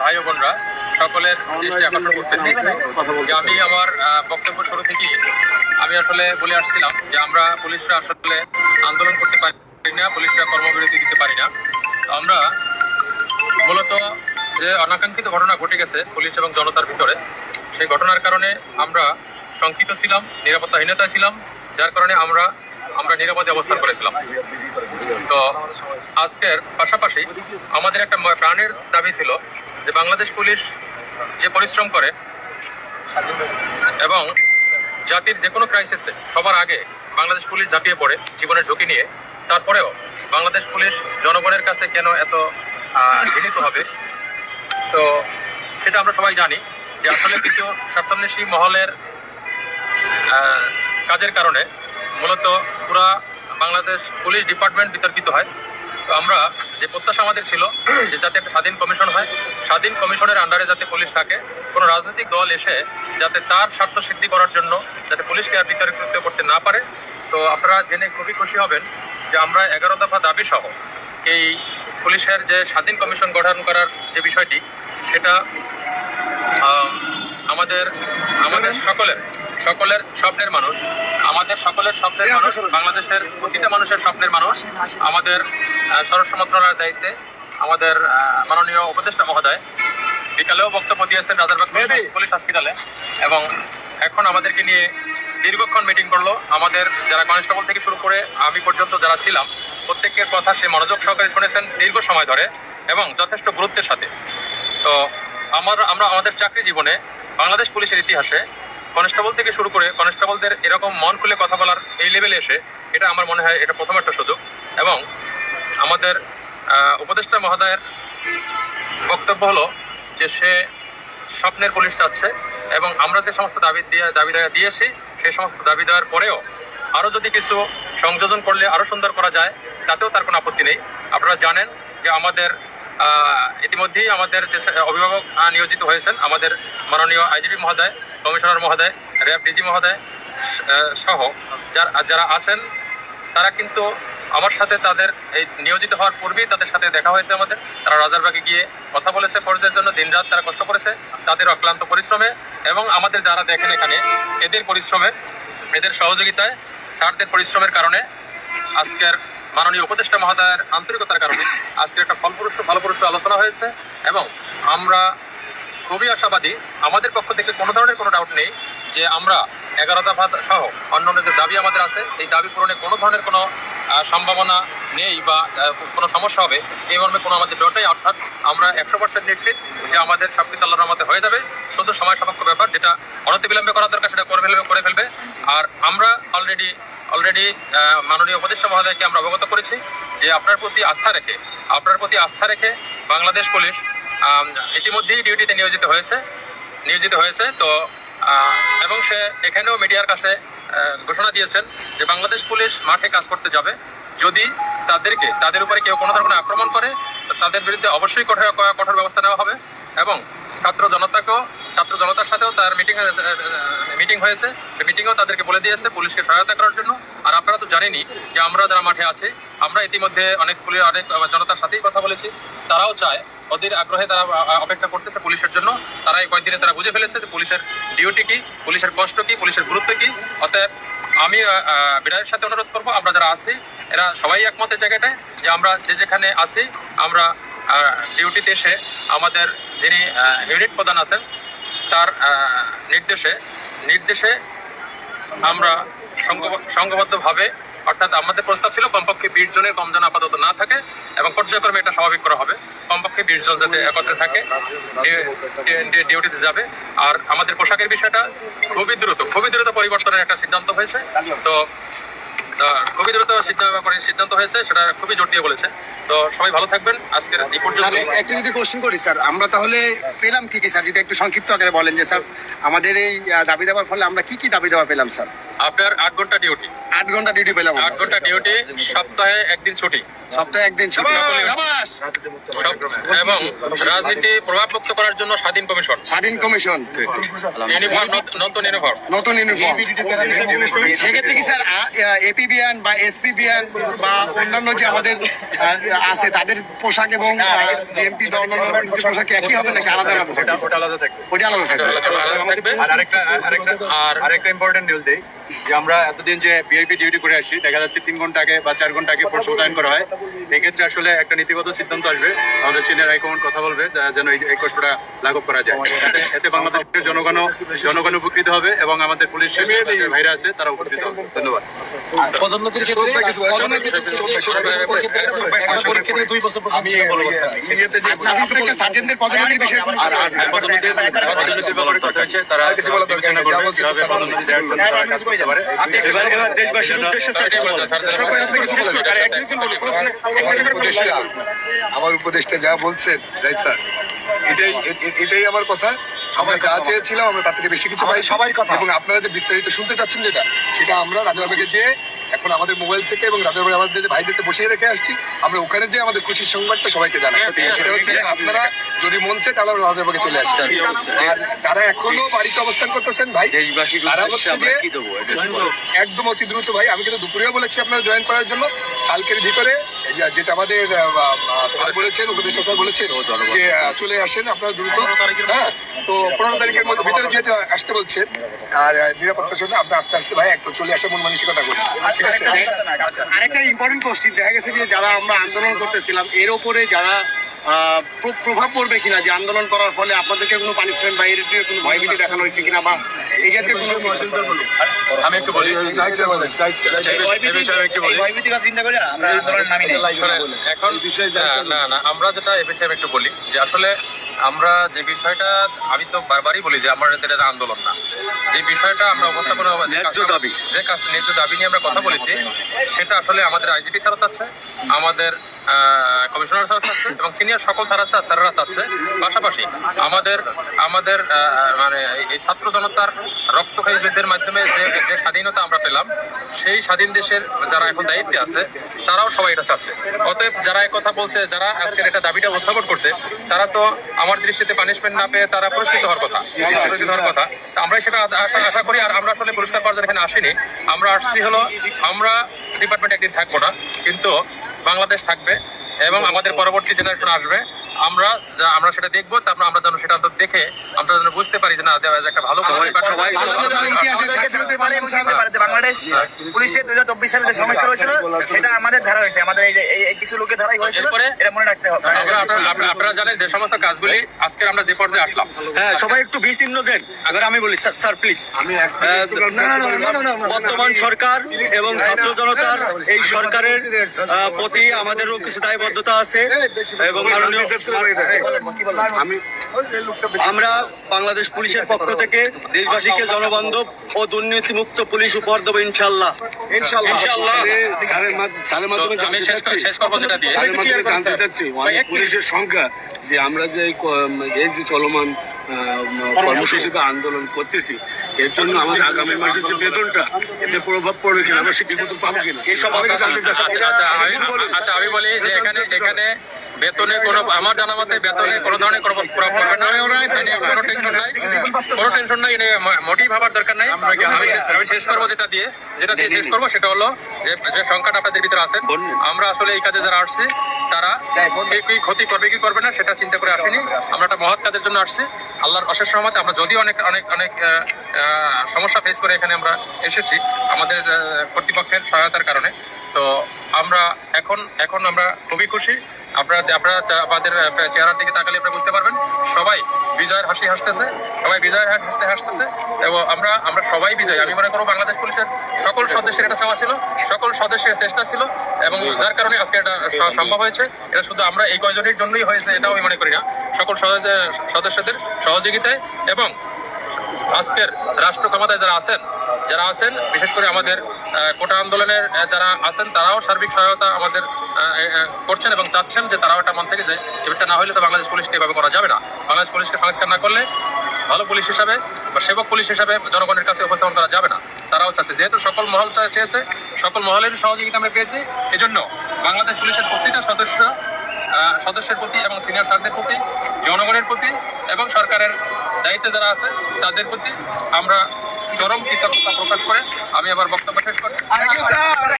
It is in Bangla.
ভাই বোনরা, সকলের দৃষ্টি আকর্ষণ করতেছি। আমি আমার বক্তব্য শুরু আমি আসলে বলে আসছিলাম যে আমরা পুলিশরা আসলে আন্দোলন করতে পারি না, পুলিশরা কর্মবিরতি দিতে পারি না। আমরা মূলত যে অনাকাঙ্ক্ষিত ঘটনা ঘটে গেছে পুলিশ এবং জনতার ভিতরে, সেই ঘটনার কারণে আমরা শঙ্কিত ছিলাম, নিরাপত্তাহীনতায় ছিলাম, যার কারণে আমরা আমরা নিরাপদে অবস্থান করেছিলাম। তো আজকের পাশাপাশি আমাদের একটা প্রাণের দাবি ছিল যে বাংলাদেশ পুলিশ যে পরিশ্রম করে এবং জাতির যে কোনো ক্রাইসিসে সবার আগে বাংলাদেশ পুলিশ ঝাঁপিয়ে পড়ে জীবনের ঝুঁকি নিয়ে, তারপরেও বাংলাদেশ পুলিশ জনগণের কাছে কেন এত ঘৃণিত হবে? তো সেটা আমরা সবাই জানি যে আসলে কিছু স্বার্থান্বেষী মহলের কাজের কারণে মূলত পুরা বাংলাদেশ পুলিশ ডিপার্টমেন্ট বিতর্কিত হয়। তো আমরা যে প্রত্যাশা আমাদের ছিল যে যাতে একটা স্বাধীন কমিশন হয়, স্বাধীন কমিশনের আন্ডারে যাতে পুলিশ থাকে, কোনো রাজনৈতিক দল এসে যাতে তার স্বার্থ সিদ্ধি করার জন্য যাতে পুলিশকে আর বিতর্কিত করতে না পারে। তো আপনারা জেনে খুবই খুশি হবেন যে আমরা এগারো দফা দাবি সহ এই পুলিশের যে স্বাধীন কমিশন গঠন করার যে বিষয়টি, সেটা আমাদের আমাদের সকলের সকলের স্বপ্নের মানুষ আমাদের সকলের স্বপ্নের মানুষ বাংলাদেশের প্রতিটা মানুষের স্বপ্নের মানুষ আমাদের স্বরাষ্ট্র মন্ত্রণালয়ের দায়িত্বে আমাদের মাননীয় উপদেষ্টা মহোদয়। বিকালেও বক্তব্য দিয়েছেন রাজারবাগ পুলিশ- পুলিশ হসপিটালে। এবং এখন আমাদেরকে নিয়ে দীর্ঘক্ষণ মিটিং করল। আমাদের যারা কনস্টেবল থেকে শুরু করে আমি পর্যন্ত যারা ছিলাম প্রত্যেকের কথা সে মনোযোগ সহকারে শুনেছেন দীর্ঘ সময় ধরে এবং যথেষ্ট গুরুত্বের সাথে। তো আমার আমরা আমাদের চাকরি জীবনে বাংলাদেশ পুলিশের ইতিহাসে কনস্টেবল থেকে শুরু করে কনস্টেবলদের এরকম মন খুলে কথা বলার এই লেভেলে এসে এটা আমার মনে হয় এটা প্রথম একটা সুযোগ। এবং আমাদের উপদেষ্টা মহোদয়ের বক্তব্য হলো যে সে স্বপ্নের পুলিশ চাচ্ছে এবং আমরা যে সমস্ত দাবি দিয়ে, দাবি দিয়েছি, সেই সমস্ত দাবি দেওয়ার পরেও আরও যদি কিছু সংযোজন করলে আরও সুন্দর করা যায়, তাতেও তার কোনো আপত্তি নেই। আপনারা জানেন যে আমাদের ইতিমধ্যেই আমাদের যে অভিভাবক নিয়োজিত হয়েছেন, আমাদের মাননীয় আইজিপি মহোদয় কমিশনার মহোদয়, র্যাব ডিজি মহোদয় সহ যারা যারা আছেন, তারা কিন্তু আমার সাথে তাদের এই নিয়োজিত হওয়ার পূর্বেই তাদের সাথে দেখা হয়েছে আমাদের। তারা রাজারবাগে গিয়ে কথা বলেছে ফৌজদের জন্য দিনরাত তারা কষ্ট করেছে, তাদের অক্লান্ত পরিশ্রমে এবং আমাদের যারা দেখেন এখানে, এদের পরিশ্রমে, এদের সহযোগিতায়, স্যারদের পরিশ্রমের কারণে আজকের মাননীয় উপদেষ্টা মহোদয়ের আন্তরিকতার কারণে আজকে একটা ফলপ্রসূ ফলপ্রসূ আলোচনা হয়েছে এবং আমরা খুবই আশাবাদী। আমাদের পক্ষ থেকে কোনো ধরনের কোনো ডাউট নেই যে আমরা এগারো দফা সহ অন্যান্য যে দাবি আমাদের আছে, এই দাবি পূরণে কোনো ধরনের কোনো সম্ভাবনা নেই বা কোনো সমস্যা হবে। এই মর্মে কোনো আমাদের ডটাই অর্থাৎ আমরা একশো পার্সেন্ট নিশ্চিত যে আমাদের সব কিছু আল্লাহর রহমতে হয়ে যাবে। শুধু সময় সাপেক্ষ ব্যাপার যেটা অনতি অনতিবিলম্বে করা দরকার, সেটা করে ফেলবে করে ফেলবে। আর আমরা অলরেডি অলরেডি মাননীয় উপদেষ্টা মহোদয়কে আমরা অবগত করেছি যে আপনার প্রতি আস্থা রেখে, আপনার প্রতি আস্থা রেখে বাংলাদেশ পুলিশ ইতিমধ্যেই ডিউটিতে নিয়োজিত হয়েছে নিয়োজিত হয়েছে। তো এবং সে এখানেও মিডিয়ার কাছে ঘোষণা দিয়েছেন যে বাংলাদেশ পুলিশ মাঠে কাজ করতে যাবে। যদি তাদেরকে, তাদের উপরে কেউ কোনো ধরনের আক্রমণ করে তাদের বিরুদ্ধে অবশ্যই কঠোর কঠোর ব্যবস্থা নেওয়া হবে। এবং ছাত্র জনতাকেও, ছাত্র জনতার সাথেও তার মিটিং মিটিং হয়েছে। সেই মিটিংয়েও তাদেরকে বলে দিয়েছে পুলিশকে সহায়তা করার জন্য। আর আপনারা তো জানেনই যে আমরা যারা মাঠে আছি, আমরা ইতিমধ্যে অনেক পুলিশ, অনেক জনতার সাথেই কথা বলেছি। তারাও চায়, ওদের আগ্রহে তারা অপেক্ষা করতেছে পুলিশের জন্য। তারা এই কয়েকদিনে তারা বুঝে ফেলেছে যে পুলিশের ডিউটি কি, পুলিশের কষ্ট কি, পুলিশের গুরুত্ব কি। অতএব আমি বিডারের সাথে অনুরোধ করব, আমরা যারা আছি, এরা সবাই একমতের জায়গাটায় যে আমরা যে যেখানে আছি, আমরা ডিউটিতে এসে আমাদের যিনি ইউনিট প্রধান আছেন তার নির্দেশে নির্দেশে আমরা সংঘবদ্ধভাবে, অর্থাৎ আমাদের প্রস্তাব ছিল কমপক্ষে বিশ জনের কম যেন আপাতত না থাকে এবং পর্যায়ক্রমে এটা স্বাভাবিক করা হবে। কমপক্ষে বিশ জন যাতে একত্রে থাকে ডিউটিতে যাবে। আর আমাদের পোশাকের বিষয়টা খুবই দ্রুত খুবই দ্রুত পরিবর্তনের একটা সিদ্ধান্ত হয়েছে। তো খুবই দ্রুত সিদ্ধান্ত করেন সিদ্ধান্ত হয়েছে সেটা খুবই জোর দিয়ে বলেছে। তো সবাই ভালো থাকবেন আজকের এই পর্যন্ত। স্যার একটু যদি কোশ্চেন করি স্যার আমরা তাহলে পেলাম কি কি স্যার? যদি একটু সংক্ষিপ্ত আকারে বলেন যে স্যার আমাদের এই দাবি দেওয়ার ফলে আমরা কি কি দাবি দেওয়া পেলাম স্যার? আপনার আট ঘণ্টা ডিউটি আট ঘণ্টা ডিউটি পেলাম আট ঘণ্টা ডিউটি সপ্তাহে একদিন ছুটি। সপ্তাহে একদিন ছুটি। এবং রাজনীতি প্রভাবমুক্ত করার জন্য স্বাধীন কমিশন। স্বাধীন কমিশন। ইউনিফর্ম নতুন ইউনিফর্ম। নতুন ইউনিফর্ম। সেক্ষেত্রে কি স্যার এপিবিএন বা এসপিবিএন বা অন্যান্য যে আমাদের আছে তাদের পোশাক এবং বিএনপি বা অন্যান্য পোশাক একই হবে নাকি আলাদা আলাদা থাকবে। ওটা আলাদা থাকবে। ওটা আলাদা থাকবে। আর আরেকটা আরেকটা আর আরেকটা ইম্পর্টেন্ট নিউজ দেই। যে আমরা এতদিন যে ভিআইপি ডিউটি করে আসছি দেখা যাচ্ছে তিন ঘণ্টা আগে বা চার ঘণ্টা আগে ফোর্স মোতায়েন করা হয় এক্ষেত্রে আসলে একটা নীতিগত সিদ্ধান্ত আসবে আমাদের সিনিয়র হাইকমান্ড কথা বলবে যেন এই কষ্টটা লাঘব করা যায় এতে বাংলাদেশের জনগণ জনগণ উপকৃত হবে এবং আমাদের পুলিশ ভাইরা আছে তারা উপকৃত হবে ধন্যবাদ তারা আমার উপদেষ্টা যা বলছেন রাইট স্যার? এটাই আমার কথা। আমরা যা চেয়েছিলাম আমরা তার থেকে বেশি কিছু পাই সবাই কথা। এবং আপনারা যে বিস্তারিত শুনতে চাচ্ছেন যেটা সেটা আমরা রাজারবাগে যে এখন আমাদের মোবাইল থেকে এবং রাজারবাগে আমাদের যে ভাইদেরকে বসিয়ে রেখে আসছি আমরা ওখানে যে আমাদের খুশির সংবাদটা সবাইকে জানাই। সেটা হচ্ছে আপনারা যদি মন চায় তাহলে আমরা রাজারবাগে চলে আসছি আর যারা এখনও বাড়িতে অবস্থান করতেছেন ভাই তারা হচ্ছে যে একদম অতি দ্রুত ভাই আমি কিন্তু দুপুরেও বলেছি আপনারা জয়েন করার জন্য। কালকের ভিতরে যেটা আমাদের স্যার বলেছেন উপদেষ্টা স্যার বলেছেন যে চলে আসেন আপনারা দ্রুত। হ্যাঁ তো পনেরো তারিখের মধ্যে ভিতরে যেহেতু আসতে বলছেন আর নিরাপত্তার জন্য আপনি আস্তে আস্তে ভাই একটু চলে আসার মন মানসিকতা করুন। আরেকটা ইম্পর্টেন্ট কোশ্চিন দেখা গেছে যে যারা আমরা আন্দোলন করতেছিলাম এর উপরে যারা প্রভাব পড়বে কিনা? যে আন্দোলন করার ফলে আপনাদেরকে কোনো পানিশমেন্ট বা এর দিয়ে কোনো ভয়ভীতি দেখানো হয়েছে কিনা বা এই জাতীয় কোনো আমি একটু বলি। বিষয়ে এখন না, না না আমরা যেটা এ বিষয়ে একটু বলি যে আসলে আমরা যে বিষয়টা আমি তো বারবারই বলি যে আমাদের এটা আন্দোলন না। যে বিষয়টা আমরা উপস্থাপন যে ন্যায্য দাবি। যে কাজ ন্যায্য দাবি নিয়ে আমরা কথা বলেছি সেটা আসলে আমাদের আইজিপি স্যারও চাচ্ছে আমাদের কমিশনার স্যার চাচ্ছে এবং সিনিয়র সকল স্যার স্যাররা চাচ্ছে পাশাপাশি আমাদের আমাদের মানে এই- ছাত্র জনতার রক্তক্ষয়ী যুদ্ধের মাধ্যমে যে যে স্বাধীনতা আমরা পেলাম, সেই স্বাধীন দেশের যারা এখন দায়িত্বে আছে, তারাও সবাই এটা চাচ্ছে। অতএব যারা কথা বলছে, যারা আজকের এটা দাবিটা উত্থাপন করছে, তারা তো আমার দৃষ্টিতে পানিশমেন্ট না পেয়ে তারা পুরস্কৃত হওয়ার কথা হওয়ার কথা। আমরা সেটা আশা আশা করি আর আমরা আসলে পুরস্কার পাওয়ার জন্য এখানে আসিনি। আমরা আসছি হলো, আমরা ডিপার্টমেন্ট একদিন থাকব না, কিন্তু বাংলাদেশ থাকবে এবং আমাদের পরবর্তী জেনারেশন আসবে। আমরা যা- আমরা সেটা দেখব তারপর আমরা যেন সেটা অন্তত দেখে আমরা যেন বুঝতে পারি যে না যে একটা ভালো সবাই- সবাই- আমাদেরকে জানতে পারে এবং জানতে পারে যে বাংলাদেশ পুলিশের দুই হাজার চব্বিশ সালে যে সমস্যা হয়েছিল সেটা আমাদের ধারা হয়েছে আমাদের এই যে এই এই কিছু লোকের ধারাই হয়েছিল এটা মনে রাখতে হবে আপনারা জানেন যে সমস্ত কাজগুলি আজকে আমরা যে পর্যায়ে আসলাম হ্যাঁ সবাই একটু বিচিহ্ন দেন আমি বলি স্যার স্যার প্লিজ বর্তমান সরকার এবং ছাত্র জনতার এই সরকারের প্রতি আমাদেরও কিছু দায়বদ্ধতা আছে এবং মাননীয় আমি আমরা বাংলাদেশ পুলিশের পক্ষ থেকে দেশবাসীকে জনবান্ধব ও দুর্নীতিমুক্ত পুলিশ উপহার দেবো ইনশাল্লাহ জানতে চাচ্ছি। জানতে চাচ্ছি। পুলিশের সংখ্যা যে আমরা যে এই যে চলমান কর্মসূচিতে আন্দোলন করতেছি এর জন্য আমাদের আগামী মাসের যে বেতনটা এতে প্রভাব পড়বে কিনা আমরা মতো পাবো কিনা? এসব জানতে চাচ্ছি। আচ্ছা আচ্ছা, আমি আচ্ছা আমি বলি। যে এখানে এখানে বেতনে কোনো আমার জানা মতে বেতনে কোনো ধরনের কোনো প্রভাব পড়বে না কোনো টেনশন নাই। কোনো টেনশন নাই মোটেই ভাবার দরকার নাই। আমি শেষ- করব যেটা দিয়ে যেটা দিয়ে শেষ করব সেটা হলো যে যে সংখ্যাটা আপনাদের ভিতরে আছেন আমরা আসলে এই কাজে যারা আসছি তারা কে কি ক্ষতি করবে কি করবে না সেটা চিন্তা করে আসিনি। আমরা একটা মহৎ কাজের জন্য আসছি। আল্লাহর অশেষ সহমতে আমরা যদিও অনেক অনেক অনেক সমস্যা ফেস করে এখানে আমরা এসেছি আমাদের কর্তৃপক্ষের সহায়তার কারণে। তো আমরা এখন এখন আমরা খুবই খুশি। আপনারা আপনারা আমাদের আহ, চেহারার দিকে তাকালে আপনারা বুঝতে পারবেন সবাই বিজয়ের হাসি হাসতেছে সবাই বিজয়ের হাসতে হাসতেছে এবং আমরা আমরা সবাই বিজয়। আমি মনে করব বাংলাদেশ পুলিশের সকল সদস্যের এটা চাওয়া ছিল সকল সদস্যের চেষ্টা ছিল এবং যার কারণে আজকে এটা সম্ভব হয়েছে। এটা শুধু আমরা এই কয়জনের জন্যই হয়েছে এটাও আমি মনে করি না। সকল সদস্যদের সহযোগিতায় এবং আজকের রাষ্ট্র ক্ষমতায় যারা আছেন যারা আছেন, বিশেষ করে আমাদের কোটা আন্দোলনের যারা আছেন, তারাও সার্বিক সহায়তা আমাদের করছেন এবং চাচ্ছেন যে তারাও এটা মন থেকে যে এটা না হলে তো বাংলাদেশ পুলিশকে এভাবে করা যাবে না। বাংলাদেশ পুলিশকে সংস্কার না করলে ভালো পুলিশ হিসাবে বা সেবক পুলিশ হিসাবে জনগণের কাছে উপস্থাপন করা যাবে না। তারাও চাচ্ছে, যেহেতু সকল মহল চেয়েছে, সকল মহলের সহযোগিতা আমরা পেয়েছি, এজন্য বাংলাদেশ পুলিশের প্রতিটা সদস্য সদস্যের প্রতি এবং সিনিয়র স্যারদের প্রতি, জনগণের প্রতি এবং সরকারের দায়িত্বে যারা আছে, তাদের প্রতি আমরা চরম কৃতজ্ঞতা প্রকাশ করে আমি আবার বক্তব্য শেষ করছি।